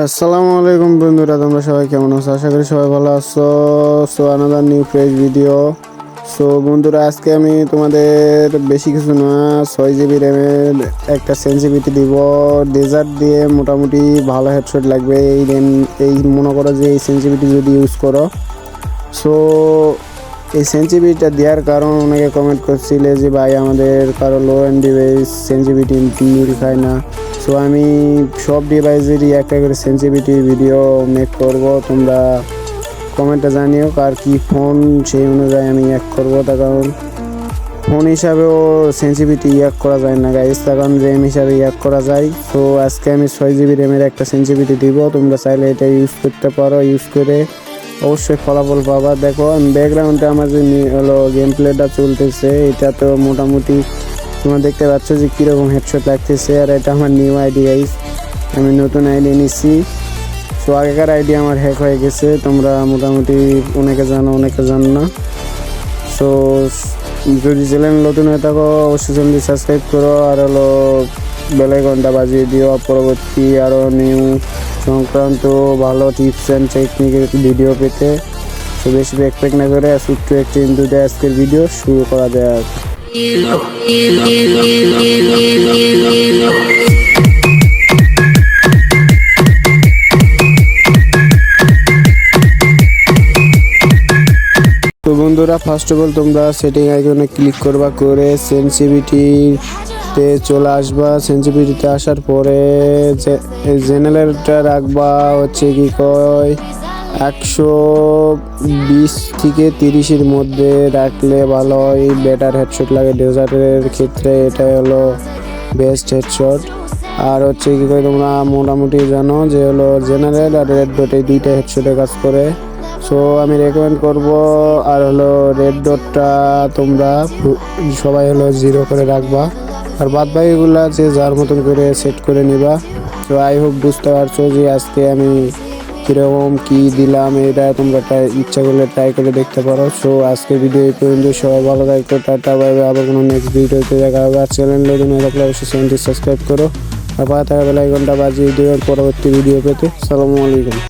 আসসালামু আলাইকুম বন্ধুরা, তোমরা সবাই কেমন আছো? আশা করি সবাই ভালো আছো। So another new fresh video so বন্ধুরা, আজকে আমি তোমাদের বেশি কিছু না, ছয় জিবি র্যামের একটা সেন্সিভিটি দিব। ডেজার্ট দিয়ে মোটামুটি ভালো হেডশট লাগবে। এই র্যাম এই মনে করো যে এই সেন্সিভিটি যদি ইউজ করো। সো এই সেন্সিভিটিটা দেওয়ার কারণ অনেকে কমেন্ট করছিলে যে, ভাই, আমাদের কারও লো অ্যান্ড ডিভাইস সেন্সিভিটি মিল খায় না। সো আমি সব ডিভাইসেরই একটা করে সেন্সিভিটি ভিডিও মেক করব। তোমরা কমেন্টে জানিও কার কি ফোন সেই অনুযায়ী আমি এক করব। তার কারণ ফোন হিসাবেও সেন্সিভিটি ইয়াক করা যায় না গাইস তার কারণ র্যাম হিসাবে ইয়াক করা যায়। তো আজকে আমি ছয় জিবি র্যামের একটা সেন্সিভিটি দিব। তোমরা চাইলে এটা ইউজ করতে পারো ইউজ করে অবশ্যই ফলাফল পাবা। দেখো ব্যাকগ্রাউন্ডে আমার যে হলো গেম প্লেটা চলতেছে, এটা তো মোটামুটি তোমরা দেখতে পাচ্ছ যে কীরকম হেডশট লাগতেছে, আর এটা আমার নিউ আইডি গাইস আমি নতুন আইডি নিচ্ছি তো আগেকার আইডি আমার হ্যাক হয়ে গেছে। তোমরা মোটামুটি অনেকে জানো অনেকে জানো না। সো যদি চ্যানেল নতুন হয়ে থাকো, অবশ্যই চ্যানেলটি সাবস্ক্রাইব করো, আর হলো বেলাইকনটা বাজিয়ে দিও। পরবর্তী আরও নিউ সংক্রান্ত ভালো টিপস অ্যান্ড টেকনিকের ভিডিও পেতে। তো বেশি ব্যাকপ্যাক না করে ছোট্ট একটি ইন্টুতে আজকের ভিডিও শুরু করা যাক। তো বন্ধুরা ফার্স্ট অফ অল তোমরা সেটিং আইকনে ক্লিক করবা, করে সেন্সিভিটিতে চলে আসবা। সেন্সিভিটিতে আসার পরে জেনারেলটা রাখবা, হচ্ছে কি কয় একশো বিশ থেকে তিরিশের মধ্যে রাখলে ভালো হয়। বেটার হেডশট লাগে ডেজার্টের ক্ষেত্রে এটা হলো বেস্ট হেডশট আর হচ্ছে কী করে তোমরা, মোটামুটি জানো যে হলো জেনারেল আর রেড ডট এই দুইটা হেডশটে কাজ করে। সো আমি রেকমেন্ড করব, আর হলো রেড ডটটা তোমরা সবাই হলো জিরো করে রাখবা। আর বাদ বাকিগুলা যে যার মতন করে সেট করে নিবা। তো আই হোপ বুঝতে পারছ যে আজকে আমি কীরকম কি দিলাম এটা তোমরা ট্রাই ইচ্ছা করলে ট্রাই করে দেখতে পারো। সো আজকে ভিডিও এই পর্যন্ত, সবাই ভালো থাকতো টাটা বাই বাই আবার কোনো নেক্সট ভিডিওতে দেখা হবে। আর চ্যানেল নতুন হয়ে থাকলে অবশ্যই চ্যানেলটি সাবস্ক্রাইব করো। আর পাশে থাকা বেলাইকনটা বাজিয়ে দেবেন পরবর্তী ভিডিও পেতে। সালামু আলাইকুম।